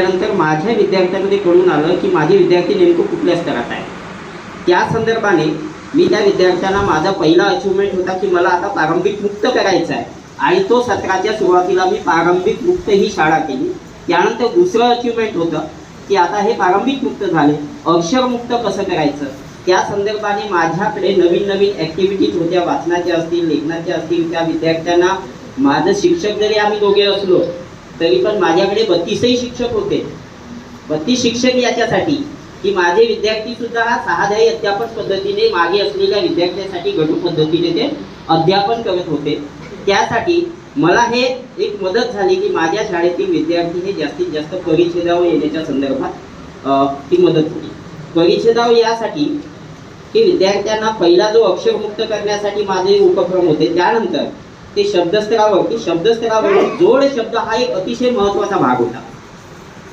त्यानंतर माझ्या विद्यार्थ्यांमध्ये कळून आलं की माझे विद्यार्थी नेमकं कुठल्या स्तरात आहे त्या संदर्भाने मी त्या विद्यार्थ्यांना माझा पहिला अचिव्हमेंट होता की मला आता प्रारंभिक मुक्त करायचा आहे. आणि तो सत्राच्या सुरुवातीला मी प्रारंभिक मुक्त ही शाळा केली. त्यानंतर दुसरं अचिव्हमेंट होतं की आता हे प्रारंभिक मुक्त झाले. अक्षरमुक्त कसं करायचं? त्या संदर्भाने माझ्याकडे नवीन नवीन ॲक्टिव्हिटीज होत्या. वाचनाच्या असतील लेखनाच्या असतील. त्या विद्यार्थ्यांना माझं शिक्षक जरी आम्ही दोघे असलो तरी पण माझ्याकडे बत्तीसही शिक्षक होते. बत्तीस शिक्षक याच्यासाठी की माझे विद्यार्थी सुद्धा हा सहाध्यायी अध्यापन पद्धतीने मागे असलेल्या विद्यार्थ्यांसाठी गटू पद्धतीने ते अध्यापन करत होते. त्यासाठी मला हे एक मदत झाली की माझ्या शाळेतील विद्यार्थी हे जास्तीत जास्त परिच्छेदावर येण्याच्या संदर्भात ती मदत झाली परिच्छेदावर यासाठी की विद्यार्थ्यांना पहिला जो अक्षरमुक्त करण्यासाठी माझे उपक्रम होते त्यानंतर ते शब्दस्तरावर की शब्दस्तरावर म्हणजे जोड शब्द हा एक अतिशय महत्त्वाचा भाग होता.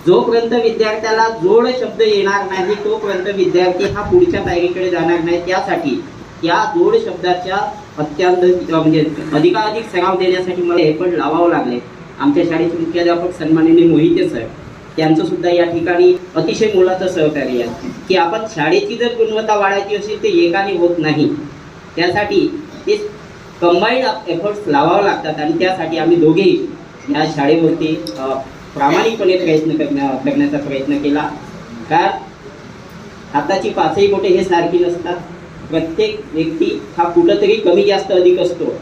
जोपर्यंत विद्यार्थ्याला जोड शब्द येणार नाही तोपर्यंत विद्यार्थी हा पुढच्या पायरीकडे जाणार नाही. त्यासाठी या जोड शब्दाच्या अत्यंत म्हणजे अधिकाधिक सराव देण्यासाठी मला हे पण लावावं लागले. आमच्या शाळेचे मुख्याध्यापक सन्माननीय मोहिते सर त्यांचं सुद्धा या ठिकाणी अतिशय मोलाचं सहकार्य आहे. की आपण शाळेची जर गुणवत्ता वाढायची असेल तर एकाने होत नाही. त्यासाठी ते कंबाईंड एफर्ट्स लावावं लागतात आणि त्यासाठी आम्ही दोघेही या शाळेवरती प्रामाणिकपणे प्रयत्न करण्या करण्याचा प्रयत्न केला. कारण हाताची पाचही बोटे हे सारखी नसतात. प्रत्येक व्यक्ती हा कुठंतरी कमी जास्त अधिक असतो.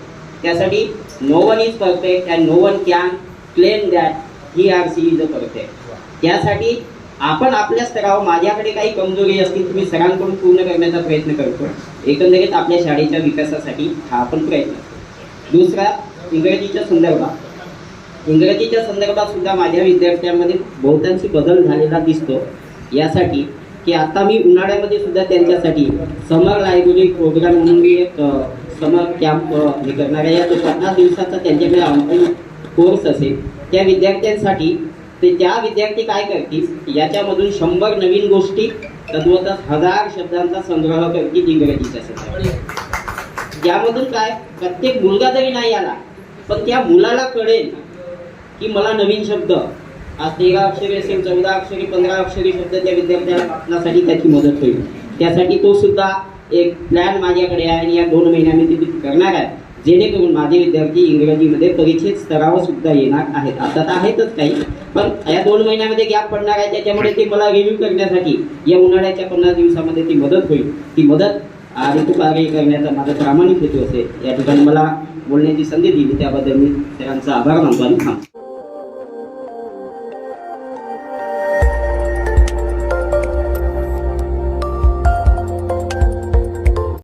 त्यासाठी no one is perfect and no one can claim that he or she is a perfect त्यासाठी आपण आपल्या स्तरावर माझ्याकडे काही कमजोरी असतील तुम्ही सरांकडून पूर्ण करण्याचा प्रयत्न करतो. एकंदरीत आपल्या शाळेच्या विकासासाठी हा आपण प्रयत्न दुसरा इंग्रजीच्या संदर्भात. इंग्रजीच्या संदर्भात सुद्धा माझ्या विद्यार्थ्यांमध्ये बहुतांशी बदल झालेला दिसतो. यासाठी की आता मी उन्हाळ्यामध्ये सुद्धा त्यांच्यासाठी समर लायब्ररी प्रोग्राम म्हणून मी एक समर कॅम्प हे करणार आहे. या तो पन्नास दिवसाचा त्यांच्याकडे ऑनलाईन कोर्स असेल त्या विद्यार्थ्यांसाठी ते त्या विद्यार्थी काय करतील? याच्यामधून शंभर नवीन गोष्टी तद्वतच हजार शब्दांचा संग्रह करतील इंग्रजीच्या संदर्भात यामधून काय? प्रत्येक मुलगा जरी नाही आला पण त्या मुलाला कळेल की मला नवीन शब्द आज तेरा अक्षरी असेल चौदा अक्षरी पंधरा अक्षरी शब्द त्या विद्यार्थ्यांसाठी त्याची मदत होईल. त्यासाठी तो सुद्धा एक प्लॅन माझ्याकडे आहे आणि या दोन महिन्यामध्ये करणार आहे. जेणेकरून माझे विद्यार्थी इंग्रजीमध्ये परिचित स्तरावर सुद्धा येणार आहेत. आता तर आहेतच काही पण या दोन महिन्यामध्ये गॅप पडणार आहे त्याच्यामुळे ते मला रिव्ह्यू करण्यासाठी या उन्हाळ्याच्या पन्नास दिवसामध्ये ती मदत होईल. ती मदत ऋतुकार्य करण्याचा माझा प्रामाणिक हेतू असेल. या ठिकाणी मला बोलण्याची संधी दिली त्याबद्दल मी सरांचा आभार मानतो आणि थांबतो.